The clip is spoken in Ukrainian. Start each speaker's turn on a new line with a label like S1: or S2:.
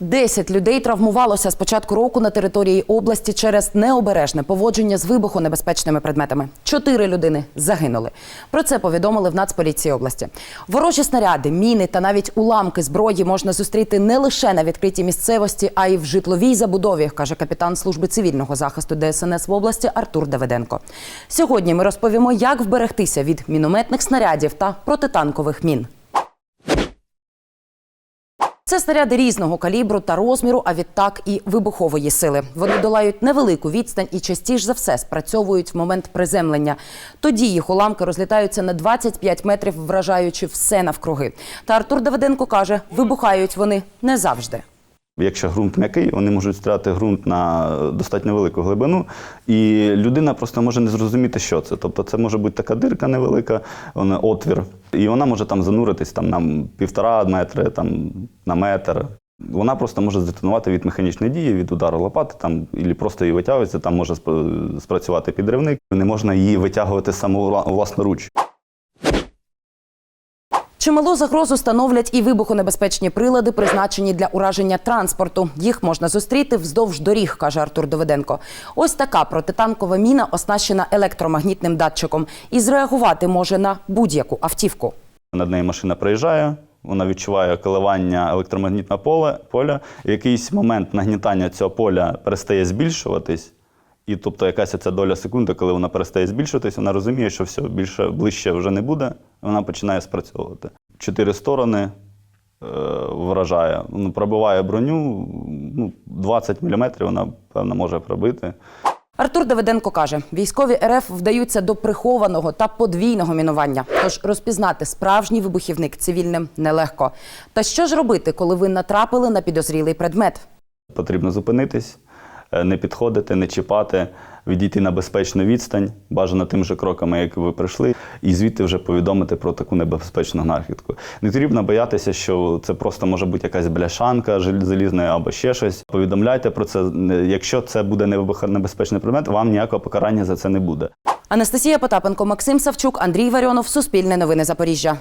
S1: Десять людей травмувалося з початку року на території області через необережне поводження з вибухонебезпечними предметами. Чотири людини загинули. Про це повідомили в Нацполіції області. Ворожі снаряди, міни та навіть уламки зброї можна зустріти не лише на відкритій місцевості, а й в житловій забудові, каже капітан служби цивільного захисту ДСНС в області Артур Давиденко. Сьогодні ми розповімо, як вберегтися від мінометних снарядів та протитанкових мін. Це снаряди різного калібру та розміру, а відтак і вибухової сили. Вони долають невелику відстань і частіше за все спрацьовують в момент приземлення. Тоді їх уламки розлітаються на 25 метрів, вражаючи все навкруги. Та Артур Давиденко каже, вибухають вони не завжди.
S2: Якщо ґрунт м'який, вони можуть стріляти ґрунт на достатньо велику глибину, і людина просто може не зрозуміти, що це. Тобто це може бути така дирка невелика, отвір, і вона може там зануритись там, на півтора метри, там, на метр. Вона просто може здетонувати від механічної дії, від удару лопати, там, і просто її витягується, там може спр- спрацювати підривник. Не можна її витягувати саму власноруч.
S1: Чималу загрозу становлять і вибухонебезпечні прилади, призначені для ураження транспорту. Їх можна зустріти вздовж доріг, каже Артур Довиденко. Ось така протитанкова міна оснащена електромагнітним датчиком і зреагувати може на будь-яку автівку.
S2: Над нею машина проїжджає, вона відчуває коливання електромагнітного поля, поля. В якийсь момент нагнітання цього поля перестає збільшуватись. І тобто якась ця доля секунди, коли вона перестає збільшуватись, вона розуміє, що все більше ближче вже не буде, вона починає спрацьовувати. Чотири сторони е, вражає, ну, пробиває броню, ну, 20 мм вона, певно, може пробити.
S1: Артур Давиденко каже, військові РФ вдаються до прихованого та подвійного мінування. Тож розпізнати справжній вибухівник цивільним нелегко. Та що ж робити, коли ви натрапили на підозрілий предмет?
S2: Потрібно зупинитись, е, не підходити, не чіпати, відійти на безпечну відстань, бажано тим же кроками, як ви прийшли, і звідти вже повідомити про таку небезпечну знахідку. Не потрібно боятися, що це просто може бути якась бляшанка залізна або ще щось. Повідомляйте про це. Якщо це буде небезпечний предмет, вам ніякого покарання за це не буде.
S1: Анастасія Потапенко, Максим Савчук, Андрій Варіонов, Суспільне новини Запоріжжя.